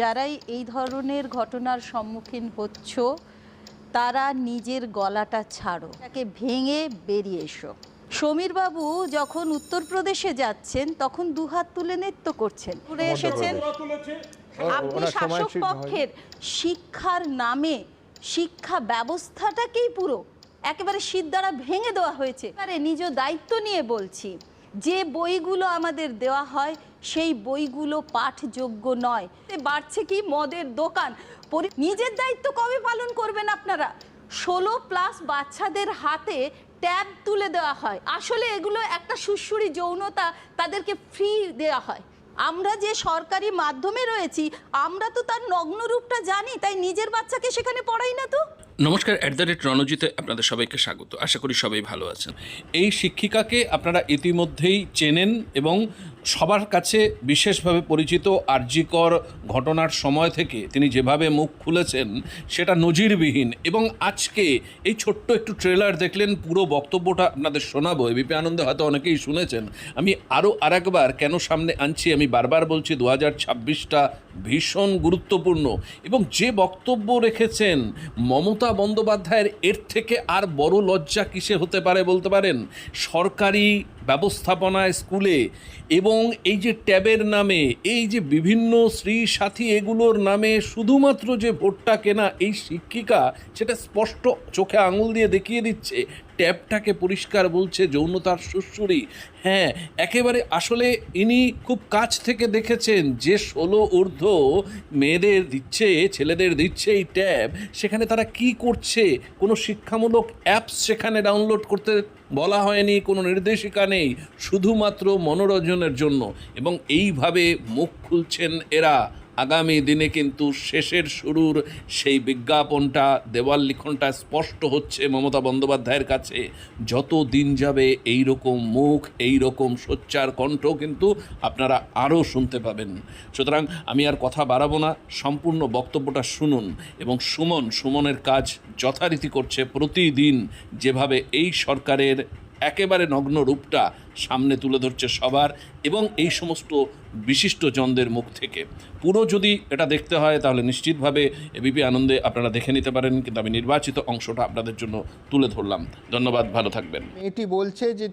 যারাই এই ধরনের ঘটনার সম্মুখীন হচ্ছ তারা নিজের গলাটা ছাড়ো। তাকে ভেঙে বেরিয়ে এসো। সমীরবাবু যখন উত্তরপ্রদেশে যাচ্ছেন তখন দুহাত তুলে নৃত্য করছেন। ঘুরে এসেছেন। আপনি শাসক পক্ষের শিক্ষার নামে শিক্ষা ব্যবস্থাটাকেই পুরো একেবারে সিদ্ধারা ভেঙে দেওয়া হয়েছে। আরে নিজ দায়িত্ব নিয়ে বলছি যে বইগুলো আমাদের দেওয়া হয়, সেই বইগুলো পাঠযোগ্য নয়। বাড়ছে কি? মদের দোকান। নিজের দায়িত্ব কবে পালন করবেন আপনারা? ষোলো প্লাস বাচ্চাদের হাতে ট্যাব তুলে দেওয়া হয়। আসলে এগুলো একটা সুশুরি যৌনতা তাদেরকে ফ্রি দেওয়া হয়। আমরা যে সরকারি মাধ্যমে রয়েছি, আমরা তো তার নগ্ন রূপটা জানি, তাই নিজের বাচ্চাকে সেখানে পড়াই না তো? নমস্কার অ্যাট দ্য রেট রণজিতে আপনাদের সবাইকে স্বাগত। আশা করি সবাই ভালো আছেন। এই শিক্ষিকাকে আপনারা ইতিমধ্যেই চেনেন এবং সবার কাছে বিশেষভাবে পরিচিত আর্যিকর ঘটনার সময় থেকে তিনি যেভাবে মুখ খুলেছেন, সেটা নজিরবিহীন। এবং আজকে এই ছোট্ট একটু ট্রেলার দেখলেন, পুরো বক্তব্যটা আপনাদের শোনাবো। এবিপি আনন্দে হয়তো অনেকেই শুনেছেন। আমি আরও আরেকবার কেন সামনে আনছি, আমি বারবার বলছি, দু হাজার ছাব্বিশটা ভীষণ গুরুত্বপূর্ণ। এবং যে বক্তব্য রেখেছেন, মমতা বন্দ্যোপাধ্যায়ের এর থেকে আর বড় লজ্জা কিসে হতে পারে বলতে পারেন? সরকারি ব্যবস্থাপনায় স্কুলে এবং এই যে ট্যাবের নামে, এই যে বিভিন্ন শ্রী সাথী এগুলোর নামে শুধুমাত্র যে ভোটটা কেনা এই শিক্ষিকা, সেটা স্পষ্ট চোখে আঙুল দিয়ে দেখিয়ে দিচ্ছে। ট্যাবটাকে পরিষ্কার বলছে যৌনতার সুশ্রুরি হ্যাঁ একেবারে আসলে ইনি খুব কাছ থেকে দেখেছেন যে ষোলো ঊর্ধ্ব মেয়েদের দিচ্ছে, ছেলেদের দিচ্ছে এই ট্যাব সেখানে তারা কি করছে? কোনো শিক্ষামূলক অ্যাপস সেখানে ডাউনলোড করতে বলা হয়নি, কোনো নির্দেশিকা নেই, শুধুমাত্র মনোরঞ্জনের জন্য। এবং এইভাবে মুখ খুলছেন এরা। আগামী দিনে কিন্তু শেষের শুরুর সেই বিজ্ঞাপনটা, দেওয়াল লিখনটা স্পষ্ট হচ্ছে মমতা বন্দ্যোপাধ্যায়ের কাছে। যত দিন যাবে এই রকম মুখ এই রকম সোচ্চার কণ্ঠ কিন্তু আপনারা আরও শুনতে পাবেন। সুতরাং আমি আর কথা বাড়াবো না, সম্পূর্ণ বক্তব্যটা শুনুন এবং সুমন, সুমনের কাজ যথারীতি করছে প্রতিদিন। যেভাবে এই সরকারের একেবারে নগ্ন রূপটা সামনে তুলে ধরছে সবার এবং এই সমস্ত বিশিষ্ট জনদের মুখ থেকে। পুরো যদি এটা দেখতে হয়, তাহলে নিশ্চিতভাবে এবিপি আনন্দে আপনারা দেখে নিতে পারেন, কিন্তু আমি নির্বাচিত অংশটা আপনাদের জন্য তুলে ধরলাম। ধন্যবাদ, ভালো থাকবেন। এটি বলছে যে,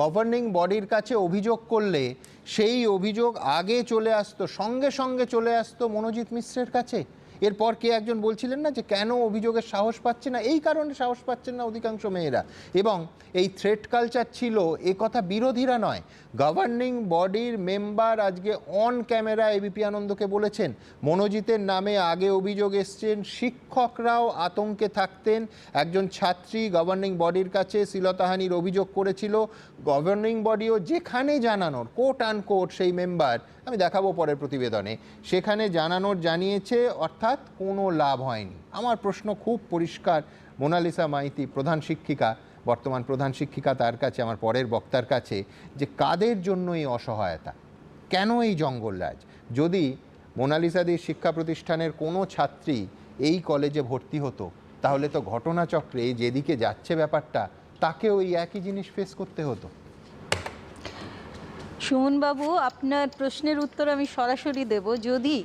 গভর্নিং বডির কাছে অভিযোগ করলে সেই অভিযোগ আগে চলে আসতো, সঙ্গে সঙ্গে চলে আসতো মনোজিৎ মিশ্রের কাছে? এরপর কে একজন বলছিলেন না যে কেন অভিযোগের সাহস পাচ্ছে না? এই কারণে সাহস পাচ্ছেন না অধিকাংশ মেয়েরা। এবং এই থ্রেট কালচার ছিল, এ কথা বিরোধীরা নয়। গভর্নিং বডির মেম্বার আজকে অন ক্যামেরা এবিপি আনন্দকে বলেছেন, মনোজিতের নামে আগে অভিযোগ এসছেন, শিক্ষকরাও আতঙ্কে থাকতেন। একজন ছাত্রী গভর্নিং বডির কাছে শ্লীলতাহানির অভিযোগ করেছিল গভর্নিং বডিও যেখানে জানানোর কোট আন কোট সেই মেম্বার আমি দেখাবো পরের প্রতিবেদনে। সেখানে জানানোর জানিয়েছে, অর্থাৎ কোনো লাভ হয়নি। আমার প্রশ্ন খুব পরিষ্কার। মোনালিসা মাইতি প্রধান শিক্ষিকা, বর্তমান প্রধান শিক্ষিকা তার কাছে, আমার পরের বক্তার কাছে, যে কাদের জন্য এই অসহায়তা? কেন এই জঙ্গলরাজ যদি মোনালিসাদির শিক্ষা প্রতিষ্ঠানের কোনো ছাত্রী এই কলেজে ভর্তি হতো, তাহলে তো ঘটনাচক্রে যেদিকে যাচ্ছে ব্যাপারটা, তাকেও ওই একই জিনিস ফেস করতে হতো। সুমনবাবু, আপনার প্রশ্নের উত্তর আমি সরাসরি দেব। যদি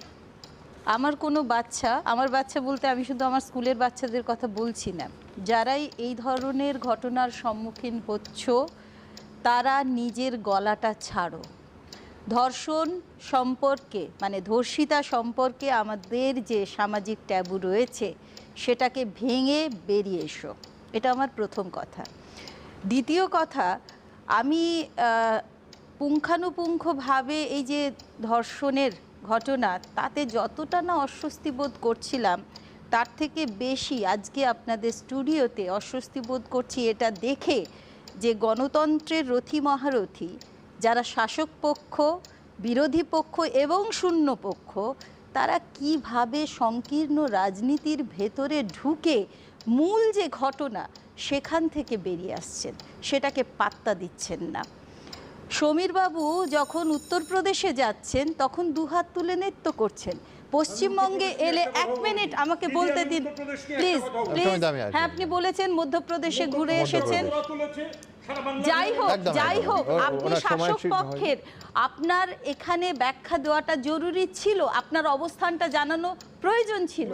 আমার কোনো বাচ্চা, আমার বাচ্চা বলতে আমি শুধু আমার স্কুলের বাচ্চাদের কথা বলছি না, যারাই এই ধরনের ঘটনার সম্মুখীন হচ্ছ, তারা নিজের গলাটা ছাড়ো। ধর্ষণ সম্পর্কে মানে ধর্ষিতা সম্পর্কে আমাদের যে সামাজিক ট্যাবু রয়েছে, সেটাকে ভেঙে বেরিয়ে এসো। এটা আমার প্রথম কথা। দ্বিতীয় কথা, আমি পুঙ্খানুপুঙ্খভাবে এই যে ধর্ষণের ঘটনা, তাতে যতটা না অস্বস্তি বোধ করছিলাম, তার থেকে বেশি আজকে আপনাদের স্টুডিওতে অস্বস্তি বোধ করছি এটা দেখে যে গণতন্ত্রের রথী মহারথী, যারা শাসক পক্ষ, বিরোধী পক্ষ এবং শূন্য পক্ষ, তারা কীভাবে সংকীর্ণ রাজনীতির ভেতরে ঢুকে মূল যে ঘটনা, সেখান থেকে বেরিয়ে আসছেন। সেটাকে পাত্তা দিচ্ছেন না। সমীরবাবু যখন উত্তরপ্রদেশে যাচ্ছেন তখন দুহাত তুলে নৃত্য করছেন। পশ্চিমবঙ্গে এলে এক মিনিট আমাকে বলতে দিন। Please please. হ্যাঁ আপনি বলেছেন মধ্যপ্রদেশে ঘুরে এসেছেন। যাই হোক যাই হোক আপনি শাসক পক্ষের আপনার এখানে ব্যাখ্যা দেওয়াটা জরুরি ছিল আপনার অবস্থানটা জানানো প্রয়োজন ছিল।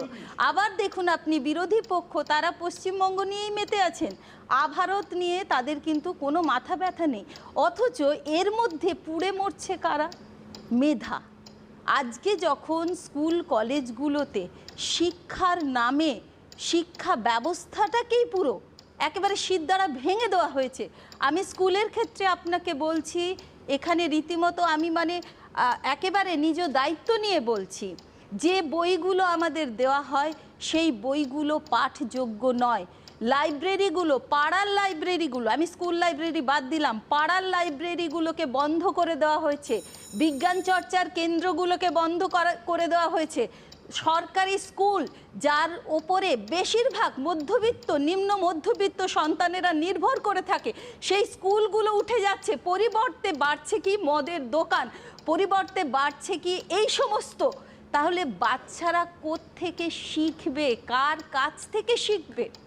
আবার দেখুন আপনি বিরোধী পক্ষ তারা পশ্চিমবঙ্গ নিয়েই মেতে আছেন। আভারত নিয়ে তাদের কিন্তু কোনো মাথা ব্যথা নেই। অথচ এর মধ্যে পুড়ে মরছে কারা? মেধা। আজকে যখন স্কুল কলেজগুলোতে শিক্ষার নামে শিক্ষা ব্যবস্থাটাকেই পুরো একেবারে সিদ্ধারা ভেঙে দেওয়া হয়েছে, আমি স্কুলের ক্ষেত্রে আপনাকে বলছি, এখানে রীতিমতো আমি মানে একেবারে নিজ দায়িত্ব নিয়ে বলছি, যে বইগুলো আমাদের দেওয়া হয়, সেই বইগুলো পাঠযোগ্য নয়। লাইব্রেরিগুলো, পাড়ার লাইব্রেরিগুলো, আমি স্কুল লাইব্রেরি বাদ দিলাম, পাড়ার লাইব্রেরিগুলোকে বন্ধ করে দেওয়া হয়েছে, বিজ্ঞান চর্চার কেন্দ্রগুলোকে বন্ধ করা- দেওয়া হয়েছে, সরকারি স্কুল, যার ওপরে বেশিরভাগ মধ্যবিত্ত, নিম্ন মধ্যবিত্ত সন্তানেরা নির্ভর করে থাকে, সেই স্কুলগুলো উঠে যাচ্ছে, পরিবর্তে বাড়ছে কি মদের দোকান, পরিবর্তে বাড়ছে কি এই সমস্ত, তাহলে বাচ্চারা থেকে শিখবে, কার কাছ থেকে শিখবে?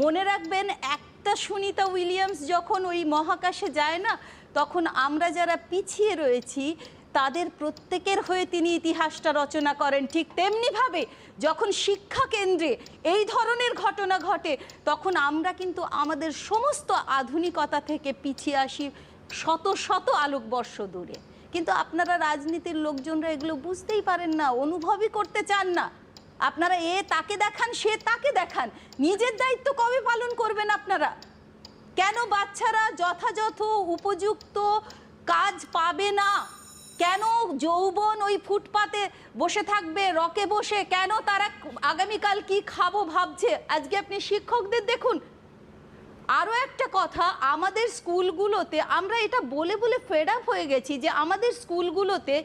মনে রাখবেন, একটা সুনিতা উইলিয়ামস যখন ওই মহাকাশে যায় না, তখন আমরা যারা পিছিয়ে রয়েছি, তাদের প্রত্যেকের হয়ে তিনি ইতিহাসটা রচনা করেন। ঠিক তেমনিভাবে যখন শিক্ষা কেন্দ্রে এই ধরনের ঘটনা ঘটে, তখন আমরা কিন্তু আমাদের সমস্ত আধুনিকতা থেকে পিছিয়ে আসি শত শত আলোকবর্ষ দূরে। কিন্তু আপনারা রাজনীতির লোকজনরা এগুলো বুঝতেই পারেন না, অনুভবই করতে চান না। আপনারা এ তাকে দেখান, সে তাকে দেখান। নিজের দায়িত্ব কবে পালন করবেন আপনারা? কেন বাচ্চারা যথাযথ, উপযুক্ত কাজ পাবে না? কেন যৌবন ওই ফুটপাতে বসে থাকবে, রকে বসে? কেন তারা আগামীকাল কি খাব ভাবছে? আজকে আপনি শিক্ষকদের দেখুন। আরও একটা কথা, আমাদের স্কুলগুলোতে আমরা এটা বলে বলে ফেড আপ হয়ে গেছি যে আমাদের স্কুলগুলোতে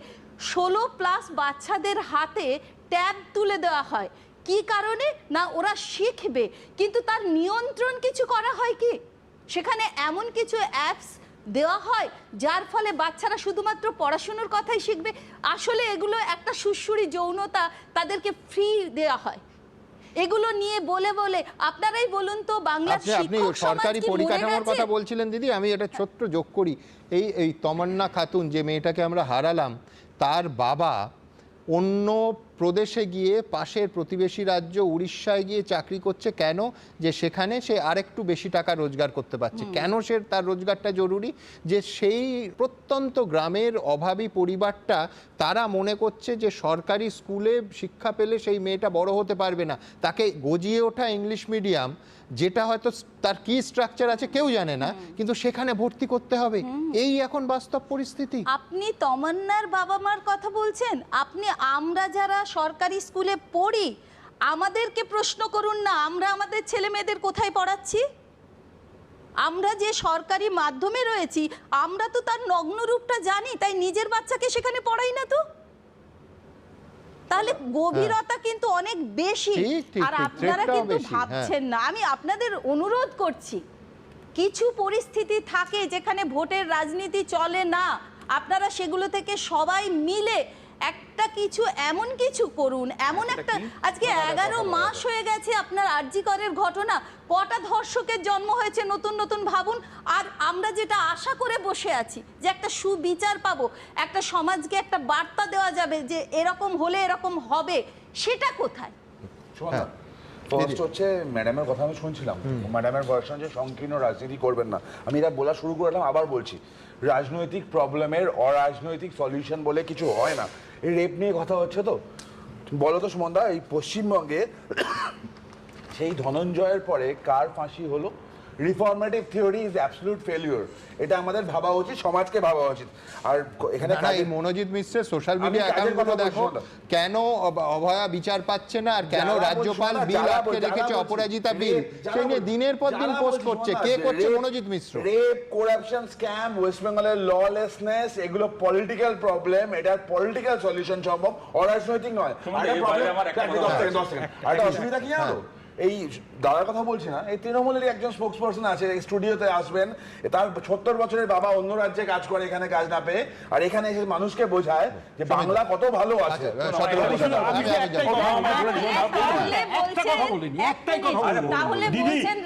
ষোলো প্লাস বাচ্চাদের হাতে ট্যাব তুলে দেওয়া হয়। কি কারণে? না ওরা শিখবে। কিন্তু তার নিয়ন্ত্রণ কিছু করা হয় কি? সেখানে এমন কিছু অ্যাপস দেওয়া হয় যার ফলে বাচ্চারা শুধুমাত্র পড়াশুনোর কথাই শিখবে। আসলে এগুলো একটা সুশ্রুরি যৌনতা তাদেরকে ফ্রি দেওয়া হয়। এগুলো নিয়ে বলে বলে আপনারাই বলুন তো বাংলার আপনি আপনি সরকারি পরিকাঠামোর কথা বলছিলেন দিদি আমি এটা ছোট্ট যোগ করি। এই এই তমান্না খাতুন যে মেয়েটাকে আমরা হারালাম তার বাবা অন্য প্রদেশে গিয়ে পাশের প্রতিবেশী রাজ্য উড়িষ্যায় গিয়ে চাকরি করছে কেন? যে সেখানে সে আরেকটু বেশি টাকা রোজগার করতে পারছে। কেন সে তার রোজগারটা জরুরি? যে সেই প্রত্যন্ত গ্রামের অভাবী পরিবারটা তারা মনে করছে যে সরকারি স্কুলে শিক্ষা পেলে সেই মেয়েটা বড় হতে পারবে না। তাকে গজিয়ে ওঠা ইংলিশ মিডিয়াম যেটা হয়তো তার কি স্ট্রাকচার আছে কেউ জানে না কিন্তু সেখানে ভর্তি করতে হবে। এই এখন বাস্তব পরিস্থিতি। আপনি তমান্নার বাবা মার কথা বলছেন? আপনি আমরা যারা সরকারি স্কুলে পড়ি আমাদেরকে প্রশ্ন করুন না আমরা আমাদের ছেলে মেয়েদের কোথায় পড়াচ্ছি? আমরা যে সরকারি মাধ্যমে রয়েছি আমরা তো তার নগ্ন রূপটা জানি তাই নিজের বাচ্চাকে সেখানে পড়াই না তো? তাহলে গভীরতা কিন্তু অনেক বেশি। আর আপনারা কিন্তু হ্যাঁ। ভাবছেন না। আমি আপনাদের অনুরোধ করছি কিছু পরিস্থিতি থাকে যেখানে ভোটের রাজনীতি চলে না। আপনারা সেগুলো থেকে সবাই মিলে একটা কিছু এমন কিছু করুন এমন একটা আজকে এগারো মাস হয়ে গেছে আপনার আর্জি করের ঘটনা। কটা ধর্ষকের জন্ম হয়েছে নতুন নতুন ভাবুন। আর আমরা যেটা আশা করে বসে আছি যে একটা সুবিচার পাবো একটা সমাজকে একটা বার্তা দেওয়া যাবে যে এরকম হলে এরকম হবে সেটা কোথায়? হ্যাঁ। ফার্স্ট হচ্ছে ম্যাডামের কথা আমি শুনছিলাম। ম্যাডামের ভার্সন যে সংকীর্ণ রাজনীতি করবেন না। আমি এটা বলা শুরু করলাম আবার বলছি। রাজনৈতিক প্রবলেমের অরাজনৈতিক সলিউশন বলে কিছু হয় না। এই রেপ নিয়ে কথা হচ্ছে তো। বলো তো সুমনদা এই পশ্চিমবঙ্গে সেই ধনঞ্জয়ের পরে কার ফাঁসি হলো? Reformative theory is absolute failure এটা আমাদের ভাবা উচিত সমাজকে ভাবা উচিত। আর এখানে এই মনোজিৎ মিশ্রের সোশ্যাল মিডিয়া অ্যাকাউন্টগুলো দেখো কেন অভয়া বিচার পাচ্ছে না আর কেন রাজ্যপাল বিল আটকে রেখেছে অপরাজিতা বিল? সেই নিয়ে দিনের পর দিন পোস্ট করছে। কে করছে Manojit Mishra? Rape corruption scam West বেঙ্গলের ললেসনেস এগুলো পলিটিক্যাল প্রবলেম এটার পলিটিক্যাল সলিউশন সম্ভব অরাজনৈতিক নয়। আমার একটা কথা দশ সেকেন্ড। আরেকটা অসুবিধা কি জানো? এই দাদার কথা বলছি না এই তৃণমূলের একজন স্পোক্স পার্সন আছে স্টুডিওতে আসবেন। তার সত্তর বছরের বাবা অন্য রাজ্যে কাজ করে এখানে কাজ না পেয়ে। আর এখানে এসে মানুষকে বোঝায় যে বাংলা কত ভালো আছে। আচ্ছা।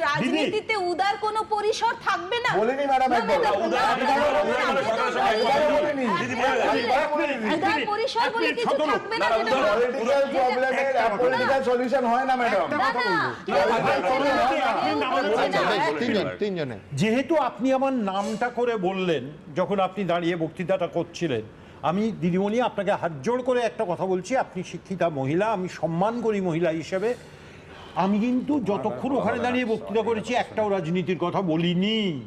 রাজনীতিতে উদার কোনো পরিসর থাকবে না? বলিনি ম্যাডাম উদার- পরিসর বলে কিছু থাকবে না না, যেটা পলিটিক্যাল প্রবলেমের পলিটিক্যাল সলিউশন হয় না ম্যাডাম যেহেতু আপনি আমার নামটা করে বললেন, যখন আপনি দাঁড়িয়ে বক্তৃতাটা করছিলেন, আমি দিদিমণি আপনাকে হাত জোড় করে একটা কথা বলছি, আপনি শিক্ষিতা মহিলা, আমি সম্মান করি মহিলা হিসেবে। আমি কিন্তু যতক্ষণ ওখানে দাঁড়িয়ে বক্তৃতা করেছি, একটাও রাজনীতির কথা বলিনি।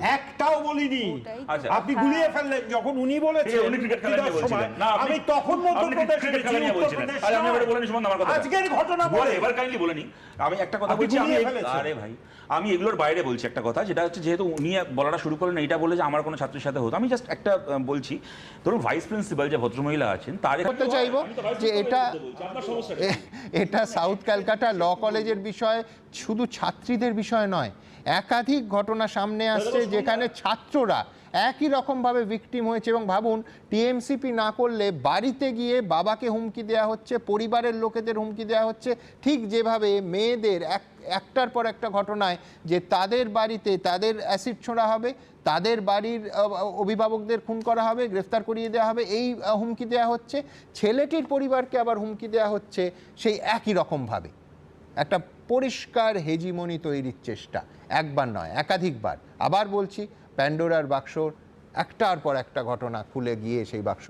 একটাও বলিনি আচ্ছা। আপনি গুলিয়ে ফেললেন যখন উনি বলেছেন আমি তখন আপনি মধ্যপ্রদেশ ক্রিকেট খেলা নিয়ে বলছিলেন। উত্তরপ্রদেশ আরে, আমি এবারে নয়। বলে নি, শুনুন আমার কথা। আজকের ঘটনা বলে বলে এবার কাইন্ডলি বলে আমি একটা কথা বলছি আমি গুলিয়ে এই- ফেলেছেন। আরে ভাই আমি এগুলোর বাইরে বলছি একটা কথা যেটা হচ্ছে যেহেতু উনি বলাটা শুরু করলেন এটা বলে যে আমার কোনো ছাত্রের সাথে হতো আমি জাস্ট একটা বলছি ধরুন ভাইস প্রিন্সিপাল যে ভদ্রমহিলা আছেন তার করতে চাইব যে এটা এটা সাউথ ক্যালকাটা ল কলেজের বিষয় শুধু ছাত্রীদের বিষয় নয় একাধিক ঘটনা সামনে আসছে যেখানে ছাত্ররা একই রকমভাবে ভিকটিম হয়েছে এবং ভাবুন টিএমসিপি না করলে বাড়িতে গিয়ে বাবাকে হুমকি দেওয়া হচ্ছে, পরিবারের লোকেদের হুমকি দেওয়া হচ্ছে। ঠিক যেভাবে মেয়েদের এক, একটার পর একটা ঘটনায় যে তাদের বাড়িতে তাদের অ্যাসিড ছোঁড়া হবে, তাদের বাড়ির অভিভাবকদের খুন করা হবে, গ্রেফতার করিয়ে দেওয়া হবে, এই হুমকি দেওয়া হচ্ছে। ছেলেটির পরিবারকে আবার হুমকি দেওয়া হচ্ছে সেই একই রকমভাবে। একটা পরিষ্কার হেজিমনি তৈরির চেষ্টা। একবার নয়, একাধিকবার। আবার বলছি, প্যান্ডোরার বাক্সর একটার পর একটা ঘটনা খুলে গিয়ে সেই বাক্স